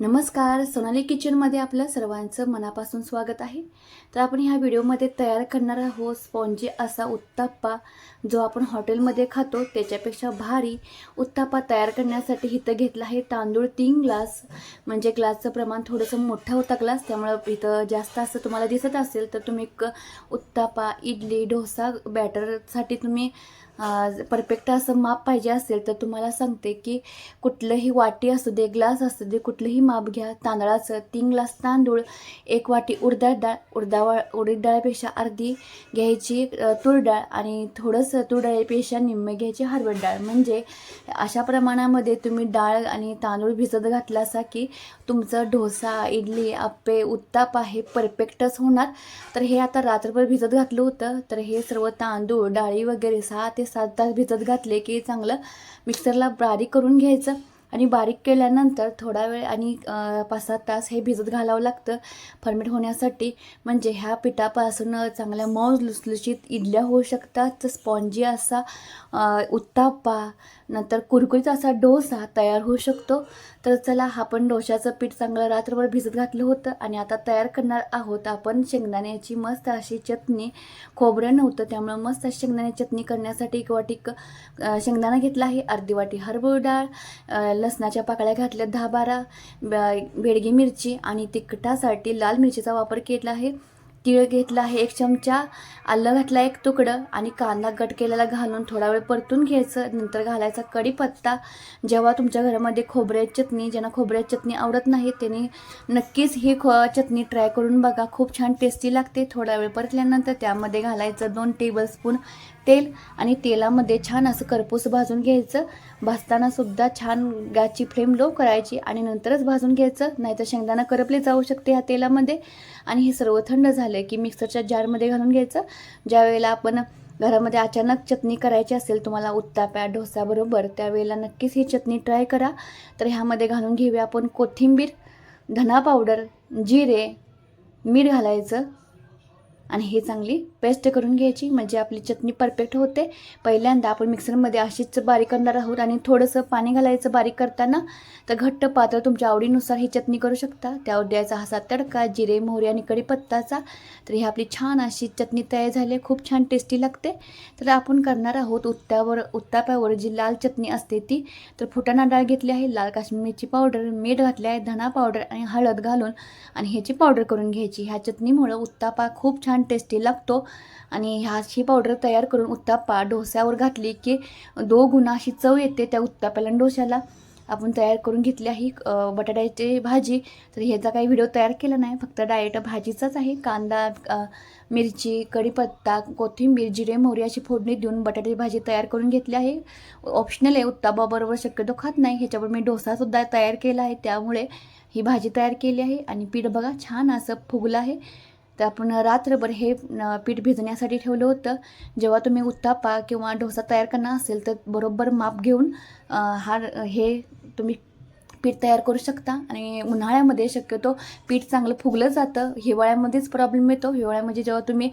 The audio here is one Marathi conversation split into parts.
नमस्कार सोनाली किचनमध्ये आपलं सर्वांचं मनापासून स्वागत आहे. तर आपण ह्या व्हिडिओमध्ये तयार करणार आहोत स्पॉन्जी असा उत्ताप्पा जो आपण हॉटेलमध्ये खातो. त्याच्यापेक्षा भारी उत्ताप्पा तयार करण्यासाठी इथं घेतला आहे तांदूळ तीन ग्लास. म्हणजे ग्लासचं प्रमाण थोडंसं मोठा होता ग्लास त्यामुळं इथं जास्त असं तुम्हाला दिसत असेल तर तुम्ही क उत्तापा इडली डोसा बॅटरसाठी तुम्ही परफेक्ट असं माप पाहिजे असेल तर तुम्हाला सांगते की कुठलंही वाटी असू दे ग्लास असू दे कुठलंही माप घ्या. तांदळाचं तीन ग्लास तांदूळ एक वाटी उडदाळ डाळ उडदावा उडीद डाळपेक्षा अर्धी घ्यायची तूर डाळ आणि थोडंसं तूर डाळीपेक्षा निम्मे घ्यायची हरवड डाळ. म्हणजे अशा प्रमाणामध्ये तुम्ही डाळ आणि तांदूळ भिजत घातला असा की तुमचं डोसा इडली आप्पे उत्तापा हे परफेक्टच होणार. तर हे आता रात्रभर भिजत घातलं होतं. तर हे सर्व तांदूळ डाळी वगैरे सहा ते सात तास भिजत घातले की चांगलं मिक्सरला बारीक करून घ्यायचं. आणि बारीक केल्यानंतर थोडा वेळ आणि पाच सात तास हे भिजत घालावं लागतं. फर्मेट होण्यासाठी म्हणजे ह्या पिठापासून चांगल्या मौज लुसलुशीत इडल्या होऊ शकतात. तर स्पॉन्जी असा उत्ताप्पा नंतर कुरकुरीत असा डोसा तयार होऊ शकतो. तर चला आपण डोशाचं पीठ चांगलं रात्रभर भिजत घातलं होतं आणि आता तयार करणार आहोत आपण शेंगदाण्याची मस्त अशी चटणी. खोबरं नव्हतं त्यामुळं मस्त अशी शेंगदाण्याची चटणी करण्यासाठी एक वाटी शेंगदाणा घेतला आहे अर्धी वाटी हरभर डाळ लसणाच्या पाकळ्या घातल्या दहा बारा ब- बेडगी मिरची आणि तिखटासाठी लाल मिरचीचा वापर केला आहे. तीळ घेतला आहे एक चमचा आलं घातला एक तुकडं आणि कांदा कट केलेला घालून थोडा वेळ परतून घ्यायचं. नंतर घालायचा कढीपत्ता. जेव्हा तुमच्या घरामध्ये खोबऱ्याची चटणी ज्यांना खोबऱ्याची चटणी आवडत नाही त्यांनी नक्कीच ही खो चटणी ट्राय करून बघा. खूप छान टेस्टी लागते. थोडा वेळ परतल्यानंतर त्यामध्ये घालायचं दोन टेबलस्पून तेल आणि तेलामध्ये छान असं करपूस भाजून घ्यायचं. भाजताना सुद्धा छान गॅसची फ्लेम लो करायची आणि नंतरच भाजून घ्यायचं. नाहीतर शेंगदाणा करपले जाऊ शकते ह्या तेलामध्ये. आणि हे सर्व थंड झालं की मिक्सरच्या जारमध्ये घालून घ्यायचं. ज्या वेळेला आपण घरामध्ये अचानक चटणी करायची असेल तुम्हाला उत्ताप्या डोसाबरोबर त्यावेळेला नक्कीच ही चटणी ट्राय करा. तर ह्यामध्ये घालून घेऊया आपण कोथिंबीर धना पावडर जिरे मीठ घालायचं. आणि हे चांगली पेस्ट करून घ्यायची. म्हणजे आपली चटणी परफेक्ट होते. पहिल्यांदा आपण मिक्सरमध्ये अशीच बारीक करणार आहोत आणि थोडंसं पाणी घालायचं बारीक करताना तर घट्ट पात्र तुमच्या आवडीनुसार ही चटणी करू शकता. त्यावर द्यायचा असा तडका जिरे मोहरी आणि कढीपत्ताचा. तर ही आपली छान अशी चटणी तयार झाली आहे. खूप छान टेस्टी लागते. तर आपण करणार आहोत उत्त्यावर उत्तापावर जी लाल चटणी असते ती तर फुटाणा डाळ घेतली आहे. लाल काश्मीर मिरची पावडर मीठ घातले आहे. धना पावडर आणि हळद घालून आणि ह्याची पावडर करून घ्यायची. ह्या चटणीमुळं उत्तापा खूप छान टेस्टी लागतो. आणि ह्याची पावडर तयार करून उत्तापा डोस्यावर घातली की दो गुणा अशी चव येते त्या उत्ताप्याला आणि डोश्याला. आपण तयार करून घेतली आहे बटाट्याची भाजी. तर ह्याचा काही व्हिडिओ तयार केला नाही फक्त डायरेक्ट भाजीचाच आहे. कांदा मिरची कढीपत्ता कोथिंबीर जिरे मोहरी अशी फोडणी देऊन बटाट्याची भाजी तयार करून घेतली आहे. ऑप्शनल आहे उत्तापाबरोबर शक्यतो खात नाही. ह्याच्यावर मी डोसासुद्धा तयार केला आहे. त्यामुळे ही भाजी तयार केली आहे. आणि पीठ बघा छान असं फुगलं आहे. तर आपण रात्रभर हे पीठ भिजण्यासाठी ठेवलं होतं. जेव्हा तुम्ही उत्तापा किंवा डोसा तयार करणार असेल तर बरोबर माप घेऊन हा हे तुम्ही पीठ तयार करू शकता. आणि उन्हाळ्यामध्ये शक्यतो पीठ चांगलं फुगलं जातं. हिवाळ्यामध्येच प्रॉब्लेम येतो. हिवाळ्यामध्ये जेव्हा तुम्ही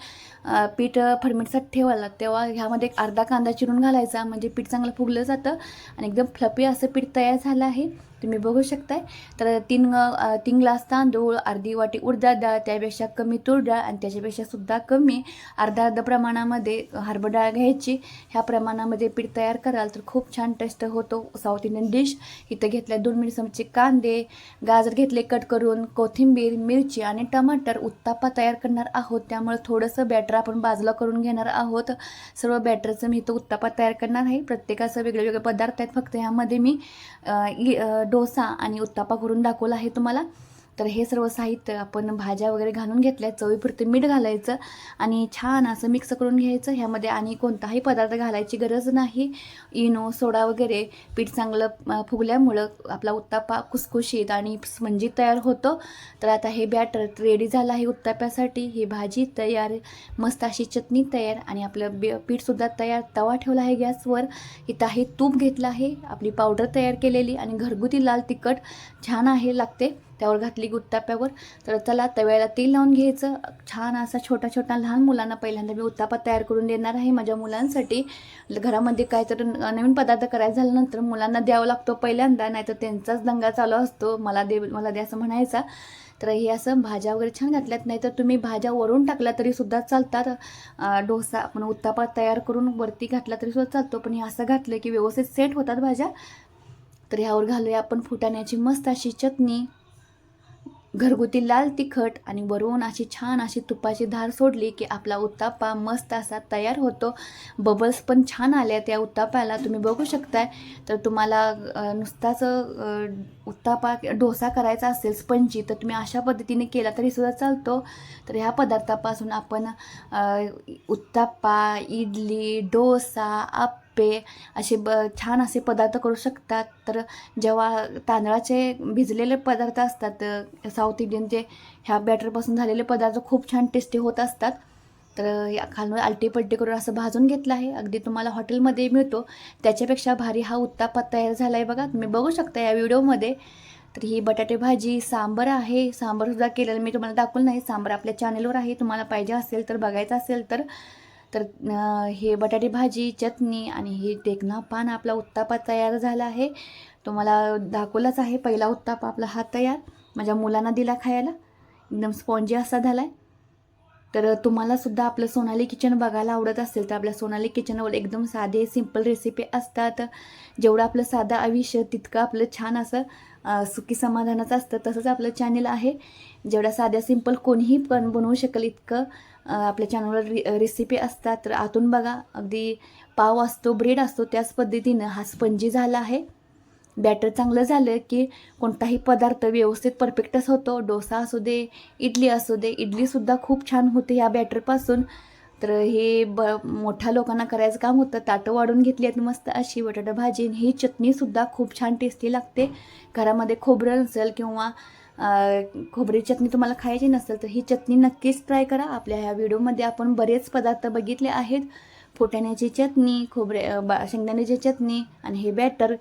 पीठ फडमिटसाठी ठेवाला तेव्हा ह्यामध्ये एक अर्धा कांदा चिरून घालायचा. म्हणजे पीठ चांगलं फुगलं जातं. आणि एकदम फ्लपी असं पीठ तयार झालं आहे. तुम्ही बघू शकताय. तर तीन तीन ग्लास तांदूळ अर्धी वाटी उडदाळ डाळ त्यापेक्षा कमी तूर डाळ आणि त्याच्यापेक्षा सुद्धा कमी अर्धा अर्धा प्रमाणामध्ये हरभर डाळ घ्यायची. ह्या प्रमाणामध्ये पीठ तयार कराल तर खूप छान टेस्ट होतो. साऊथ इंडियन डिश इथं घेतल्या दोन मिरची चमचे कांदे गाजर घेतले कट करून कोथिंबीर मिरची आणि टमाटर उत्तापा तयार करणार आहोत. त्यामुळे थोडंसं बॅटर आपण बाजूला करून घेणार आहोत. सर्व बॅटरचं मी इथं उत्तापा तयार करणार आहे. प्रत्येकाचं वेगळे वेगळे पदार्थ आहेत. फक्त ह्यामध्ये मी डोसा आणि उत्तापा करून दाखवला आहे तुम्हाला. तर हे सर्व साहित्य आपण भाज्या वगैरे घालून घेतल्या चवीपुरते मीठ घालायचं आणि छान असं मिक्स करून घ्यायचं. ह्यामध्ये आणि कोणताही पदार्थ घालायची गरज नाही. इनो सोडा वगैरे पीठ चांगलं फुगल्यामुळं आपला उत्तापा कुसकुशीत आणि स्पंजी तयार होतो. तर आता हे बॅटर रेडी झालं आहे उत्ताप्यासाठी. ही भाजी तयार मस्त अशी चटणी तयार आणि आपलं बे पीठसुद्धा तयार. तवा ठेवला आहे गॅसवर. इथं आहे तूप घेतलं आहे. आपली पावडर तयार केलेली आणि घरगुती लाल तिखट छान आहे लागते. त्यावर घातली गुत्ताप्यावर तर चला तव्याला तेल लावून घ्यायचं. छान असा छोटा छोटा लहान मुलांना पहिल्यांदा मी उत्तापा तयार करून देणार आहे माझ्या मुलांसाठी. घरामध्ये काहीतरी नवीन पदार्थ करायचा झाल्यानंतर मुलांना द्यावा लागतो पहिल्यांदा नाहीतर त्यांचाच दंगा चालू असतो. मला दे मला दे असं म्हणायचा. तर हे असं भाज्या वगैरे छान घातल्यात. नाही तर तुम्ही भाज्या वरून टाकल्या तरीसुद्धा चालतात. डोसा आपण उत्तापा तयार करून वरती घातला तरीसुद्धा चालतो. पण हे असं घातलं की व्यवस्थित सेट होतात भाज्या. तर ह्यावर घालूया आपण फुटाण्याची मस्त अशी चटणी. घरगुती लाल तिखट आणि वरून अशी छान अशी तुपाची धार सोडली की आपला उत्तापा मस्त असा तयार होतो. बबल्स पण छान आल्या त्या उत्तापाला तुम्ही बघू शकताय. तर तुम्हाला नुसताच उत्तापा डोसा करायचा असेल स्पंजी तर तुम्ही अशा पद्धतीने केला तरी सुद्धा चालतो. तर ह्या पदार्थापासून आपण उत्ताप्पा उत्तापा इडली डोसा आप अप्पे असे ब छान असे पदार्थ करू शकतात. तर जेव्हा तांदळाचे भिजलेले पदार्थ असतात साऊथ इंडियनचे ह्या बॅटरपासून झालेले पदार्थ खूप छान टेस्टी होत असतात. तर या खालून आलटी पलटी करून असं भाजून घेतलं आहे. अगदी तुम्हाला हॉटेलमध्ये मिळतो. त्याच्यापेक्षा भारी हा उत्तापा तयार झाला आहे बघा. तुम्ही बघू शकता या व्हिडिओमध्ये. तर ही बटाटे भाजी सांबर आहे. सांबरसुद्धा केलेलं मी तुम्हाला दाखवलं नाही. सांबर आपल्या चॅनलवर आहे. तुम्हाला पाहिजे असेल तर बघायचं असेल तर तर हे बटाटे भाजी चटणी आणि हे टेकना पान आपला उत्तापा तयार झाला आहे. तुम्हाला दाखवलाच आहे. पहिला उत्तापा आपला हा तयार. माझ्या मुलांना दिला खायला. एकदम स्पॉन्जी असा झाला आहे तर तुम्हालासुद्धा आपलं सोनाली किचन बघायला आवडत असेल तर आपल्या सोनाली किचनवर एकदम साधे सिंपल रेसिपी असतात. जेवढं आपलं साधं आयुष्य तितकं आपलं छान असं सुखी समाधानाचं असतं. तसंच आपलं चॅनल आहे. जेवढ्या साध्या सिंपल कोणीही पण बनवू शकेल इतकं आपल्या चॅनलवर रि रेसिपी असतात तर आतून बघा. अगदी पाव असतो ब्रेड असतो त्याच पद्धतीनं हा स्पंजी झाला आहे. बॅटर चांगलं झालं की कोणताही पदार्थ व्यवस्थित परफेक्टच होतो. डोसा असू दे इडली असू दे इडलीसुद्धा खूप छान होते ह्या बॅटरपासून तर हे ब मोठ्या लोकांना करायचं काम होतं. ताटं वाढून घेतली आहेत मस्त अशी बटाटा भाजी आणि ही चटणीसुद्धा खूप छान टेस्टी लागते. घरामध्ये खोबरं नसेल किंवा खोबरी चटणी तुम्हाला खायची नसेल तर ही चटणी नक्कीच ट्राय करा. आपल्या ह्या व्हिडिओमध्ये आपण बरेच पदार्थ बघितले आहेत. फुटाण्याची चटणी खोबरे बा शेंगदाण्याची चटणी आणि हे बॅटर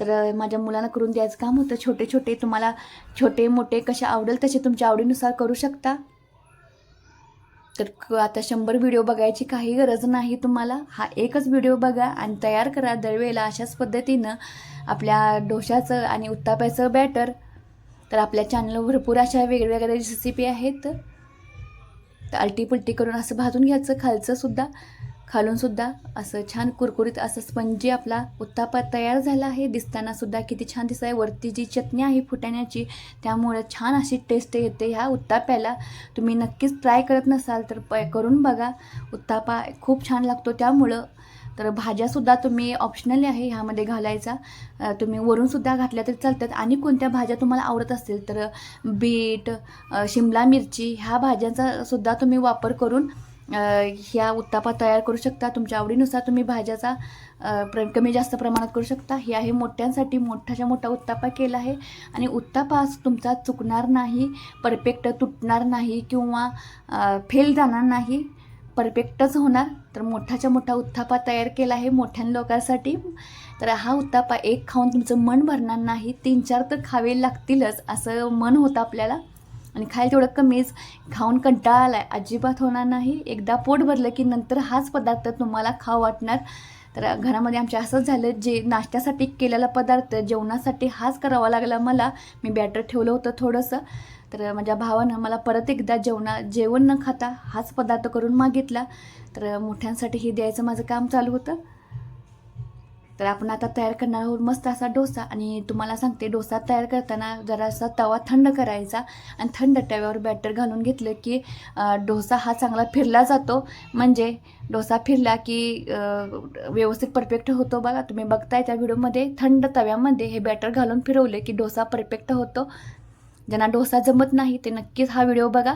तर माझ्या मुलांना करून द्यायचं काम होतं. छोटे छोटे तुम्हाला छोटे मोठे कसे आवडेल तसे तुमच्या आवडीनुसार करू शकता. तर क- आता शंभर व्हिडिओ बघायची काही गरज नाही तुम्हाला. हा एकच व्हिडिओ बघा आणि तयार करा दरवेळेला अशाच पद्धतीनं. आपल्या डोशाचं आणि उत्ताप्याचं बॅटर तर आपल्या चॅनलवर भरपूर अशा वेगवेगळ्या रेसिपी आहेत. तर आलटी करून असं भाजून घ्यायचं खालचं सुद्धा असं छान कुरकुरीत असं स्पंजी आपला उत्तापा तयार झाला आहे. दिसताना सुद्धा किती छान दिसत आहे. वरती जी चटणी आहे फुटाण्याची त्यामुळे छान अशी टेस्ट येते ह्या उत्ताप्याला. तुम्ही नक्कीच ट्राय करत नसाल तर प करून बघा. उत्तापा खूप छान लागतो. त्यामुळं तर भाज्यासुद्धा तुम्ही ऑप्शनली आहे ह्यामध्ये घालायचा. तुम्ही वरूनसुद्धा घातल्या तरी चालतात. आणि कोणत्या भाज्या तुम्हाला आवडत असतील? तर बीट शिमला मिरची ह्या भाज्यांचा सुद्धा तुम्ही वापर करून ह्या उत्तापा तयार करू शकता. तुमच्या आवडीनुसार तुम्ही भाज्याचा प्र कमी जास्त प्रमाणात करू शकता. हे आहे मोठ्यांसाठी मोठाच्या मोठा उत्तापा केला आहे. आणि उत्तापा तुमचा चुकणार नाही परफेक्ट तुटणार नाही किंवा फेल जाणार नाही. परफेक्टच होणार. तर मोठाच्या मोठा उत्तापा तयार केला आहे मोठ्या लोकांसाठी. तर हा उत्तापा एक खाऊन तुमचं मन भरणार नाही तीन चार तर खावे लागतीलच असं मन होतं आपल्याला. आणि खायला तेवढं कमीच खाऊन कंटाळा आलाय अजिबात होणार नाही. एकदा पोट भरलं की नंतर हाच पदार्थ तुम्हाला खाऊ वाटणार. तर घरामध्ये आमच्या असंच झालं जे नाश्त्यासाठी केलेला पदार्थ जेवणासाठी हाच करावा लागला मला. मी बॅटर ठेवलं होतं थोडंसं. तर माझ्या भावानं मला परत एकदा जेवणा जेवण न खाता हाच पदार्थ करून मागितला. तर मोठ्यांसाठी हे द्यायचं माझं काम चालू होतं. तर आपण आता तयार करणार आहोत मस्त असा डोसा. आणि तुम्हाला सांगते डोसा तयार करताना जरासा तवा थंड करायचा. आणि थंड तव्यावर बॅटर घालून घेतलं की डोसा हा चांगला फिरला जातो. म्हणजे डोसा फिरला की व्यवस्थित परफेक्ट होतो बघा. तुम्ही बघताय त्या व्हिडिओमध्ये थंड तव्यामध्ये हे बॅटर घालून फिरवले की डोसा परफेक्ट होतो. ज्यांना डोसा जमत नाही ते नक्कीच हा व्हिडिओ बघा.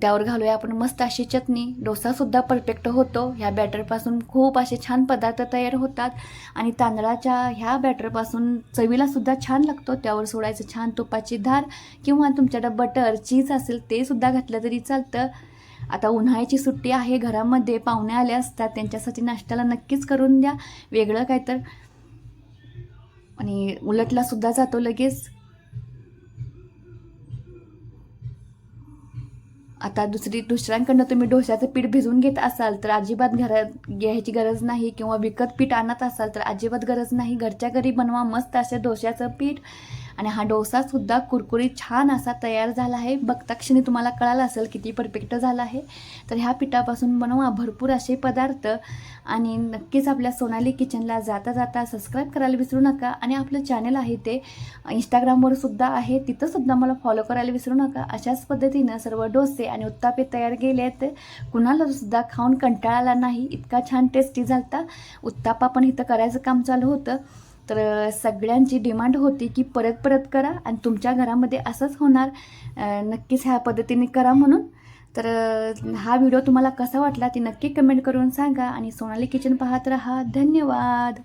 त्यावर घालूया आपण मस्त अशी चटणी. डोसासुद्धा परफेक्ट होतो. ह्या बॅटरपासून खूप असे छान पदार्थ तयार होतात. आणि तांदळाच्या ह्या बॅटरपासून चवीलासुद्धा छान लागतो. त्यावर सोडायचं छान तुपाची धार किंवा तुमच्याकडं बटर चीज असेल ते सुद्धा घातलं तरी चालतं. आता उन्हाळ्याची सुट्टी आहे घरामध्ये पाहुणे आले असतात त्यांच्यासाठी नाश्त्याला नक्कीच करून द्या. वेगळं काय तर आणि उलटला सुद्धा जातो लगेच. आता दुसरी दुसऱ्यांकडनं तुम्ही डोश्याचं पीठ भिजवून घेत असाल तर अजिबात घरात घ्यायची गरज नाही. किंवा विकत पीठ आणत असाल तर अजिबात गरज नाही. घरच्या घरी बनवा मस्त असे डोश्याचं पीठ. आणि हा डोसासुद्धा कुरकुरीत छान असा तयार झाला आहे. बघता क्षणी तुम्हाला कळालं असेल किती परफेक्ट झाला आहे. तर ह्या पिठापासून बनवा भरपूर असे पदार्थ आणि नक्कीच आपल्या सोनाली किचनला जाता जाता सबस्क्राईब करायला विसरू नका. आणि आपलं चॅनल आहे ते इंस्टाग्रामवर सुद्धा आहे. तिथं सुद्धा मला फॉलो करायला विसरू नका. अशाच पद्धतीनं सर्व डोसे आणि उत्तापे तयार केले आहेत कुणाला सुद्धा खाऊन कंटाळाला नाही. इतका छान टेस्टी झालता. उत्तापा पण इथं करायचं काम चालू होतं. तर सगळ्यांची डिमांड होती की परत परत करा आणि तुमच्या घरामध्ये असंच होणार. नक्कीच ह्या पद्धतीने करा म्हणून. तर हा व्हिडिओ तुम्हाला कसा वाटला ते नक्की कमेंट करून सांगा आणि सोनाली किचन पाहत राहा. धन्यवाद.